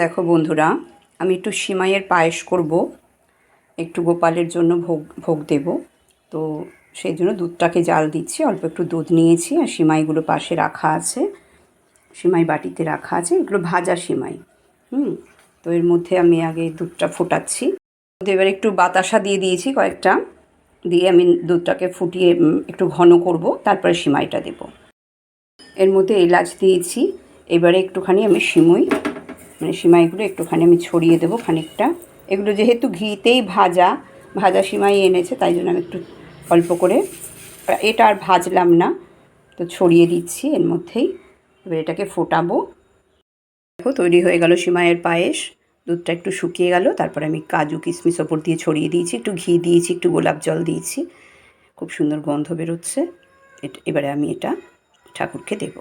দেখো বন্ধুরা, আমি একটু সিমাইয়ের পায়েস করব। একটু গোপালের জন্য ভোগ ভোগ দেব। তো সেই জন্য দুধটাকে জাল দিচ্ছি, অল্প একটু দুধ নিয়েছি আর সিমাইগুলো পাশে রাখা আছে। সিমাই বাটিতে রাখা আছে, এগুলো ভাজা সিমাই। হুম, তো এর মধ্যে আমি আগে দুধটা ফোটাচ্ছি। এবার একটু বাতাসা দিয়ে দিয়েছি কয়েকটা। দিয়ে আমি দুধটাকে ফুটিয়ে একটু ঘন করব, তারপরে সিমাইটা দেব। এর মধ্যে এলাচ দিয়েছি। এবারে একটুখানি আমি সিমুই মানে সিমাইগুলো একটুখানি আমি ছড়িয়ে দেবো খানিকটা। এগুলো যেহেতু ঘিতেই ভাজা ভাজা সিমাই এনেছে, তাই জন্য আমি একটু অল্প করে এটা আর ভাজলাম না, তো ছড়িয়ে দিচ্ছি, এর মধ্যেই এবার এটাকে ফোটাবো। দেখো, তৈরি হয়ে গেল সিমাইয়ের পায়েস, দুধটা একটু শুকিয়ে গেল, তারপরে আমি কাজু, কিশমিশ ওপর দিয়ে ছড়িয়ে দিয়েছি, একটু ঘি দিয়েছি, একটু গোলাপ জল দিয়েছি, খুব সুন্দর গন্ধ বেরোচ্ছে এবারে আমি এটা ঠাকুরকে দেবো।